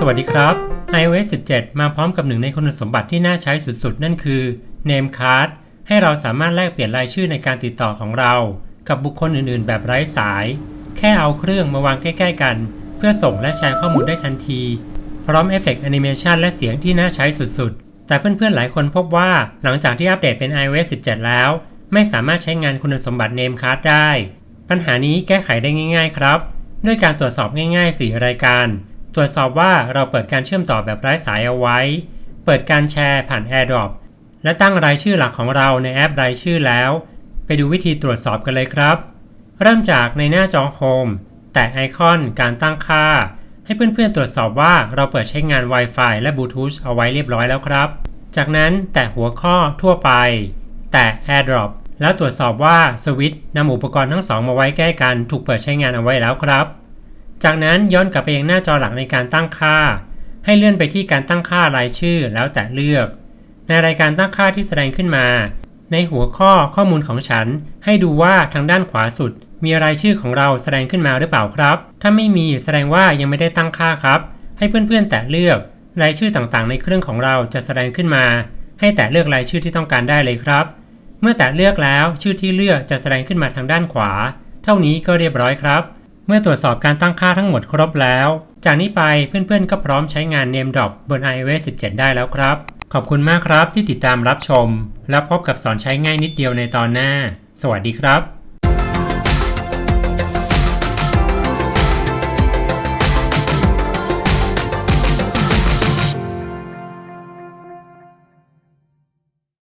สวัสดีครับ iOS 17 มาพร้อมกับหนึ่งในคุณสมบัติที่น่าใช้สุดๆ นั่นคือ Name Card ให้เราสามารถแลกเปลี่ยนรายชื่อในการติดต่อของเรา กับบุคคลอื่นๆ แบบไร้สาย แค่เอาเครื่องมาวางใกล้ๆกัน เพื่อส่งและแชร์ข้อมูลได้ทันที พร้อมเอฟเฟกต์แอนิเมชันและเสียงที่น่าใช้สุดๆ แต่เพื่อนๆ หลายคนพบว่าหลังจากที่อัปเดตเป็น iOS 17 แล้ว ไม่สามารถใช้งานคุณสมบัติ Name Card ได้ ปัญหานี้แก้ไขได้ง่าย ๆ ครับ ด้วยการตรวจสอบง่าย ๆ 4 รายการ ตรวจสอบว่าเราเปิดการเชื่อมต่อแบบไร้สายเอาไว้ เปิดการแชร์ผ่าน AirDrop และตั้งรายชื่อหลักของเราในแอปรายชื่อแล้ว ไปดูวิธีตรวจสอบกันเลยครับ เริ่มจากในหน้าจอโฮมแตะไอคอนการตั้งค่า ให้เพื่อนๆตรวจสอบว่าเราเปิดใช้งาน Wi-Fi และ Bluetooth เอาไว้เรียบร้อยแล้วครับ จากนั้นแตะหัวข้อทั่วไป แตะ AirDrop แล้วตรวจสอบว่าสวิตช์นำอุปกรณ์ทั้งสองมาไว้ใกล้กันถูกเปิดใช้งานเอาไว้แล้วครับ จากนั้นย้อนกลับไปยังหน้าจอหลักในการตั้งค่า ให้เลื่อนไปที่การตั้งค่ารายชื่อแล้วแตะเลือก ในรายการตั้งค่าที่แสดงขึ้นมา ในหัวข้อข้อมูลของฉัน ให้ดูว่าทางด้านขวาสุด มีรายชื่อของเราแสดงขึ้นมาหรือเปล่าครับ ถ้าไม่มีแสดงว่ายังไม่ได้ตั้งค่าครับ ให้เพื่อนๆ แตะเลือก รายชื่อต่างๆ ในเครื่องของเราจะแสดงขึ้นมา ให้แตะเลือกรายชื่อที่ต้องการได้เลยครับ เมื่อแตะเลือกแล้วชื่อที่เลือกจะแสดงขึ้นมาทางด้านขวา เท่านี้ก็เรียบร้อยครับ เมื่อตรวจสอบการตั้งค่าทั้งหมดครบแล้ว จากนี้ไปเพื่อนๆ ก็พร้อมใช้งาน Name Drop บน iOS 17 ได้แล้วครับ ขอบคุณมากครับที่ติดตามรับชม และพบกับสอนใช้ง่ายนิดเดียวในตอนหน้า สวัสดีครับ